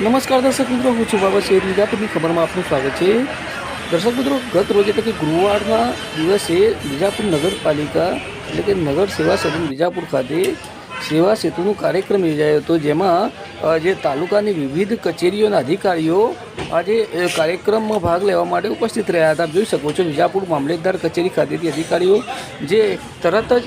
નમસ્કાર દર્શક મિત્રો, હું છું બાબા શેર વિજાપુરની ખબરમાં આપનું સ્વાગત છે. દર્શક મિત્રો, ગત રોજ એટલે કે ગુરુવારના દિવસે બીજાપુર નગરપાલિકા એટલે કે નગર સેવા સદન બીજાપુર ખાતે સેવા સેતુનો કાર્યક્રમ યોજાયો હતો, જેમાં જે તાલુકાની વિવિધ કચેરીઓના અધિકારીઓ આજે કાર્યક્રમમાં ભાગ લેવા માટે ઉપસ્થિત રહ્યા હતા. જોઈ શકો છો વિજાપુર મામલેદાર કચેરી ખાતેથી અધિકારીઓ જે તરત જ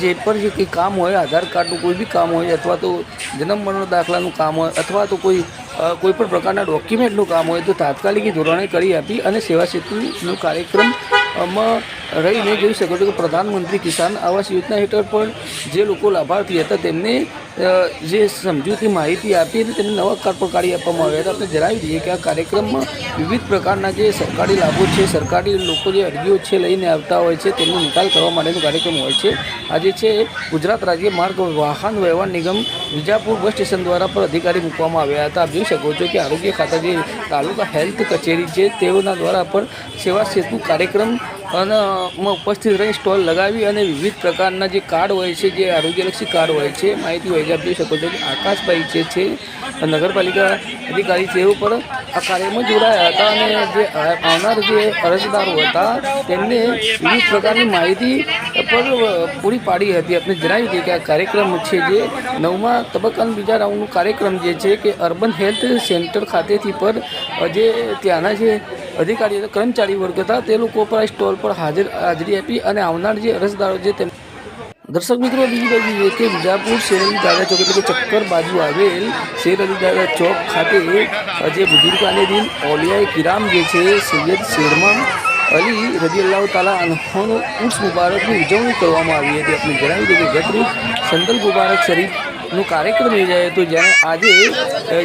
જે પણ જે કંઈ કામ હોય, આધાર કાર્ડનું કોઈ બી કામ હોય, અથવા તો જન્મ મરણ દાખલાનું કામ હોય, અથવા તો કોઈ અ, કોઈ પણ પ્રકારના ડોક્યુમેન્ટનું કામ હોય તો તાત્કાલિક ધોરણે કરી આપી અને સેવા સેતુનો કાર્યક્રમમાં રહીને જોઈ શકો છો કે પ્રધાનમંત્રી કિસાન આવાસ યોજના હેઠળ પણ જે લોકો લાભાર્થી હતા તેમને જે સમજૂતી માહિતી આપી અને તેમને નવા કાર્ડ પણ કાઢી આપવામાં આવ્યા હતા. આપણે જણાવી દઈએ કે આ કાર્યક્રમમાં વિવિધ પ્રકારના જે સરકારી લાભો છે સરકારી લોકો જે અરજીઓ છે લઈને આવતા હોય છે તેનો નિકાલ કરવા માટેનો કાર્યક્રમ હોય છે. આજે છે ગુજરાત રાજ્ય માર્ગ વાહન વ્યવહાર નિગમ વિજાપુર બસ સ્ટેશન દ્વારા પણ અધિકારી મૂકવામાં આવ્યા હતા. જોઈ શકો છો કે આરોગ્ય ખાતા જે તાલુકા હેલ્થ કચેરી છે, તેઓના દ્વારા પણ સેવા સેતુ કાર્યક્રમ અને ઉપસ્થિત રહી સ્ટોલ લગાવી અને વિવિધ પ્રકારના જે કાર્ડ હોય છે, જે આરોગ્યલક્ષી કાર્ડ હોય છે, માહિતી હોય છે. આપ જોઈ શકો છો કે આકાશભાઈ જે છે નગરપાલિકા અધિકારી તેઓ પણ આ કાર્યમાં જોડાયા હતા અને જે આવનાર જે અરજદારો હતા તેમને વિવિધ પ્રકારની માહિતી પર પૂરી પાડી હતી. આપણે જણાવી દઈએ કે આ કાર્યક્રમ છે જે નવમા તબક્કાનું બીજા રાઉન્ડનું કાર્યક્રમ જે છે કે અર્બન હેલ્થ સેન્ટર ખાતેથી પર જે ત્યાંના જે અધિકારીઓ કર્મચારી વર્ગ હતા, તે લોકો પર આ સ્ટોલ પર હાજર હાજરી આપી અને આવનાર જે અરજદારો જે તેમ દર્શક મિત્રો, બીજી બાજુ કે વિજાપુર શેરઅલી દાદા ચોક એટલે કે ચક્કર બાજુ આવેલ શેરઅલી દાદા ચોક ખાતે જે બુઝુર્ગાને દિન ઓલિયાએ કિરામ જે છે, સૈયદ શેરમાન અલી રજીઅલ્લાહ તાલા અનહોનો ઉર્સ મુબારકની ઉજવણી કરવામાં આવી હતી. આપણે જણાવી દઈએ કે સંદલ મુબારક શરીફનો કાર્યક્રમ યોજાયો હતો જ્યાં આજે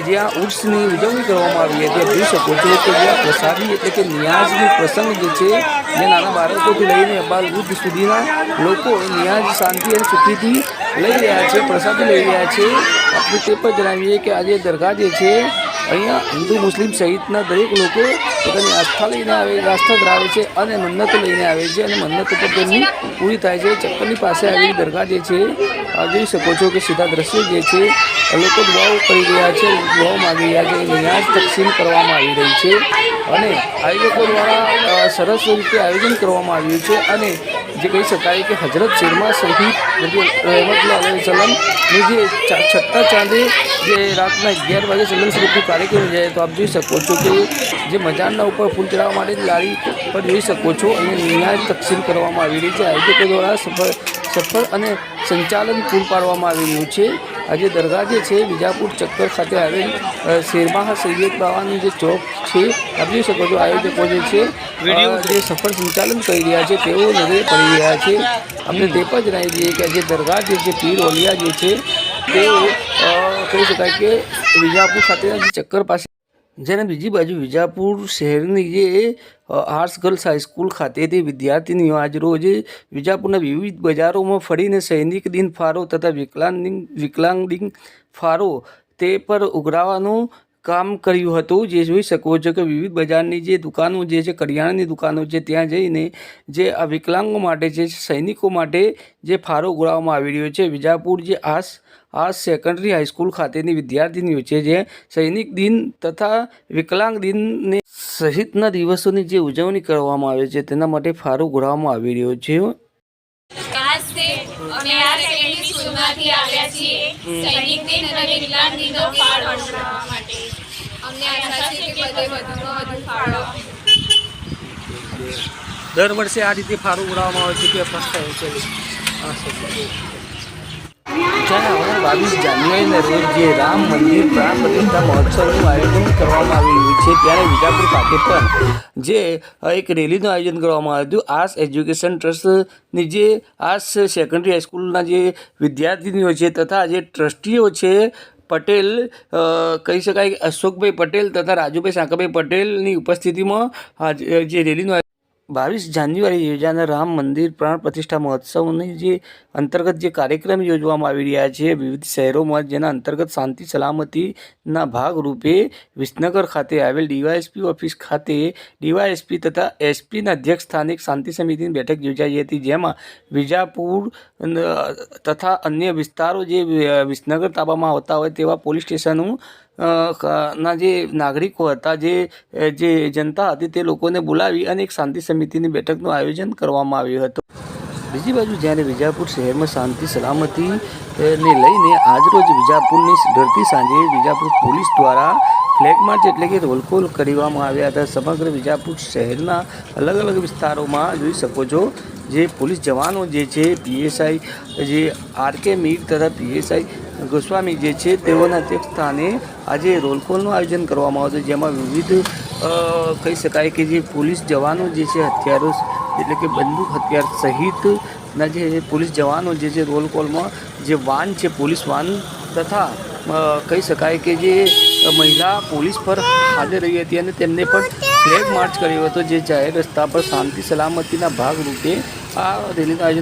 જ્યાં ઉર્સની ઉજવણી કરવામાં આવી હતી જોઈ શકો છો કે જ્યાં પ્રસાદી એટલે કે નિયાઝની પ્રસંગ જે છે, જે નાના બાળકોથી લઈને અબાલ વૃદ્ધ સુધીના લોકો નિયાઝ શાંતિ અને સુખીથી લઈ રહ્યા છે, પ્રસાદી લઈ રહ્યા છે. આપણે તે પણ જણાવીએ કે આજે દરગાહ જે છે, અહીંયા હિન્દુ, મુસ્લિમ સહિતના દરેક લોકો પોતાની આસ્થા લઈને આવે, આસ્થા ધરાવે છે અને મન્નત લઈને આવે છે અને મન્નત ઉપર તેમની પૂરી થાય છે. ચક્કરની પાસે આવેલી દરગાહ જે છે જોઈ શકો છો કે સીધા દ્રશ્ય જે છે લોકો દુઆઓ કરી રહ્યા છે દુઆઓ માગી રહ્યા છે નિયાજ તકસીમ કરવામાં આવી રહી છે. અને આયોજકો દ્વારા સરસ રીતે આયોજન કરવામાં આવ્યું છે અને જે કહી શકાય કે હજરત શેરમા શહીદ રહેમતુલ્લાહ સલમની જે છઠ્ઠા ચાંદે જે રાતના અગિયાર વાગે સલમ સ્વરૂપનો કાર્યક્રમ જાય તો આપ જોઈ શકો છો કે જે મજારના ઉપર ફૂલ ચડાવવા માટે લારી પર જોઈ શકો છો અને નિયાજ તકસીમ કરવામાં આવી રહી છે. આયોજકો દ્વારા સફળ સફળ અને સંચાલન પૂરું પાડવામાં આવી રહ્યું છે. આજે દરગાહ જે છે વિજાપુર ચક્કર ખાતે આવેલ શેરમાહ સૈયદ બાવાની જે ચોક છે આપ જોઈ શકો છો આયોજકો જે છે જે સફળ સંચાલન કરી રહ્યા છે તેઓ નજરે પડી રહ્યા છે. આપણે તે પણ જણાવી દઈએ કે આજે દરગાહ જે છે પીર ઓલિયા જે છે તેઓ કહી શકાય કે વિજાપુર ખાતેના જે ચક્કર પાસે જેને બીજી બાજુ વિજાપુર શહેરની જે આર્ટ્સ ગર્લ્સ હાઈસ્કૂલ ખાતેથી વિદ્યાર્થીનીઓ આજ રોજ વિજાપુરના વિવિધ બજારોમાં ફરીને સૈનિક દિન ફાળો તથા વિકલાંગ દિન વિકલાંગ દિન ફાળો તે પર ઉઘરાવાનું કામ કર્યું હતું જે જોઈ શકો છો કે વિવિધ બજારની જે દુકાનો જે છે કરિયાણાની દુકાનો છે ત્યાં જઈને જે આ વિકલાંગો માટે છે સૈનિકો માટે જે ફાળો ગોળાવવામાં આવી રહ્યો છે. વિજાપુર જે આસ આ સેકન્ડરી હાઈસ્કૂલ ખાતેની વિદ્યાર્થીનીઓ છે જે સૈનિક દિન તથા વિકલાંગ દિનને સહિતના દિવસોની જે ઉજવણી કરવામાં આવે છે તેના માટે ફાળો ઉઘરાવવામાં આવી રહ્યો છે. અમે આ સૈનિક સ્કૂલમાંથી આવ્યા છીએ. સૈનિક દિન અને વિકલાંગ દિનનો ફાળો અમને આશા છે કે બધે વધુમાં વધુ ફાળો દર વર્ષે આ રીતે ફાળો ઉડાવવામાં આવે છે કે ફર્સ્ટ છે. બાવીસ જાન્યુઆરીના રોજ જે રામ મંદિર પ્રાણ પ્રતિષ્ઠા મહોત્સવનું આયોજન કરવામાં આવી રહ્યું છે ત્યારે વિજાપુર ખાતે પણ જે એક રેલીનું આયોજન કરવામાં આવ્યું હતું આસ એજ્યુકેશન ટ્રસ્ટની જે આસ સેકન્ડરી હાઈસ્કૂલના જે વિદ્યાર્થીનીઓ છે તથા જે ટ્રસ્ટીઓ છે પટેલ કહી શકાય અશોકભાઈ પટેલ તથા રાજુભાઈ સાંકાભાઈ પટેલની ઉપસ્થિતિમાં જે રેલીનું બાવીસ જાન્યુઆરી યોજાનાર રામ મંદિર પ્રાણ પ્રતિષ્ઠા મહોત્સવની જે અંતર્ગત જે કાર્યક્રમ યોજવામાં આવી રહ્યા છે વિવિધ શહેરોમાં જેના અંતર્ગત શાંતિ સલામતીના ભાગરૂપે વિસનગર ખાતે આવેલ ડીવાયએસપી ઓફિસ ખાતે ડીવાયએસપી તથા એસપીના અધ્યક્ષ સ્થાનિક શાંતિ સમિતિની બેઠક યોજાઈ હતી જેમાં વિજાપુર તથા અન્ય વિસ્તારો જે વિસનગર તાબામાં આવતા હોય તેવા પોલીસ સ્ટેશનો અ, ક- ના જે નાગરિકો હતા, જે જે જનતા હતી, તે લોકોને બોલાવી અને એક શાંતિ સમિતિની બેઠકનું આયોજન કરવામાં આવ્યું હતું. બીજી બાજુ જ્યારે વિજાપુર શહેરમાં શાંતિ સલામતીને લઈને આજરોજ વિજાપુરની ઢળતી સાંજે વિજાપુર પોલીસ દ્વારા ફ્લેગ માર્ચ એટલે કે રોલકોલ કરવામાં આવ્યા હતા. સમગ્ર વિજાપુર શહેરના અલગ અલગ વિસ્તારોમાં જોઈ શકો છો, જે પોલીસ જવાનો જે છે, પીએસઆઈ, જે આર કે મીર તથા પીએસઆઈ ગોસ્વામી જે છે, તેઓના તે સ્થાને આજે રોલ કોલનું આયોજન કરવામાં હતું જેમાં વિવિધ કહી શકાય કે જે પોલીસ જવાનો જે છે, હથિયારો એટલે કે બંદૂક હથિયાર સહિતના જે પોલીસ જવાનો જે છે રોલ કોલમાં જે વાન છે, પોલીસ વાન તથા કહી શકાય કે જે મહિલા પોલીસ પર હાજર રહી હતી અને તેમને પણ ફ્લેગ માર્ચ કર્યો હતો, જે જાહેર રસ્તા પર શાંતિ સલામતીના ભાગરૂપે આ રેલીનું આયોજન